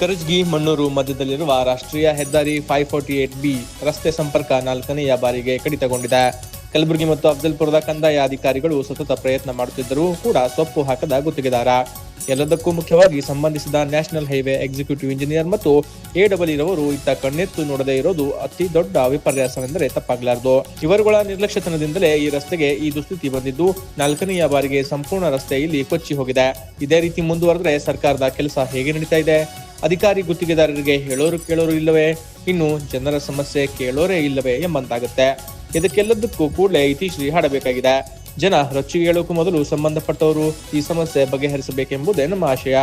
ಕರಜ್ಗಿ ಮಣ್ಣೂರು ಮಧ್ಯದಲ್ಲಿರುವ ರಾಷ್ಟ್ರೀಯ ಹೆದ್ದಾರಿ ಫೈವ್ ಫೋರ್ಟಿ ಏಟ್ ಬಿ ರಸ್ತೆ ಸಂಪರ್ಕ ನಾಲ್ಕನೆಯ ಬಾರಿಗೆ ಕಡಿತಗೊಂಡಿದೆ. ಕಲಬುರಗಿ ಮತ್ತು ಅಫ್ಜಲ್ಪುರದ ಕಂದಾಯ ಅಧಿಕಾರಿಗಳು ಸತತ ಪ್ರಯತ್ನ ಮಾಡುತ್ತಿದ್ದರೂ ಕೂಡ ಸೊಪ್ಪು ಹಾಕದ ಗುತ್ತಿಗೆದಾರ. ಎಲ್ಲದಕ್ಕೂ ಮುಖ್ಯವಾಗಿ ಸಂಬಂಧಿಸಿದ ನ್ಯಾಷನಲ್ ಹೈವೇ ಎಕ್ಸಿಕ್ಯೂಟಿವ್ ಇಂಜಿನಿಯರ್ ಮತ್ತು ಎಡಬ್ಲ್ಯೂ ರವರು ಇತ್ತ ಕಣ್ಣೆತ್ತು ನೋಡದೇ ಇರೋದು ಅತಿ ದೊಡ್ಡ ವಿಪರ್ಯಾಸವೆಂದರೆ ತಪ್ಪಾಗಲಾರದು. ಇವರುಗಳ ನಿರ್ಲಕ್ಷ್ಯತನದಿಂದಲೇ ಈ ರಸ್ತೆಗೆ ಈ ದುಸ್ಥಿತಿ ಬಂದಿದ್ದು ನಾಲ್ಕನೆಯ ಬಾರಿಗೆ ಸಂಪೂರ್ಣ ರಸ್ತೆ ಇಲ್ಲಿ ಕೊಚ್ಚಿ ಹೋಗಿದೆ. ಇದೇ ರೀತಿ ಮುಂದುವರೆದ್ರೆ ಸರ್ಕಾರದ ಕೆಲಸ ಹೇಗೆ ನಡೀತಾ ಇದೆ? ಅಧಿಕಾರಿ ಗುತ್ತಿಗೆದಾರರಿಗೆ ಹೇಳೋರು ಕೇಳೋರು ಇಲ್ಲವೇ? ಇನ್ನು ಜನರ ಸಮಸ್ಯೆ ಕೇಳೋರೇ ಇಲ್ಲವೇ ಎಂಬಂತಾಗುತ್ತೆ. ಇದಕ್ಕೆಲ್ಲದಕ್ಕೂ ಕೂಡಲೇ ಇತಿಶ್ರೀ ಹಾಡಬೇಕಾಗಿದೆ. ಜನ ರೊಚ್ಚಿಗೆ ಹೇಳೋಕ್ಕೂ ಮೊದಲು ಸಂಬಂಧಪಟ್ಟವರು ಈ ಸಮಸ್ಯೆ ಬಗೆಹರಿಸಬೇಕೆಂಬುದೇ ನಮ್ಮ ಆಶಯ.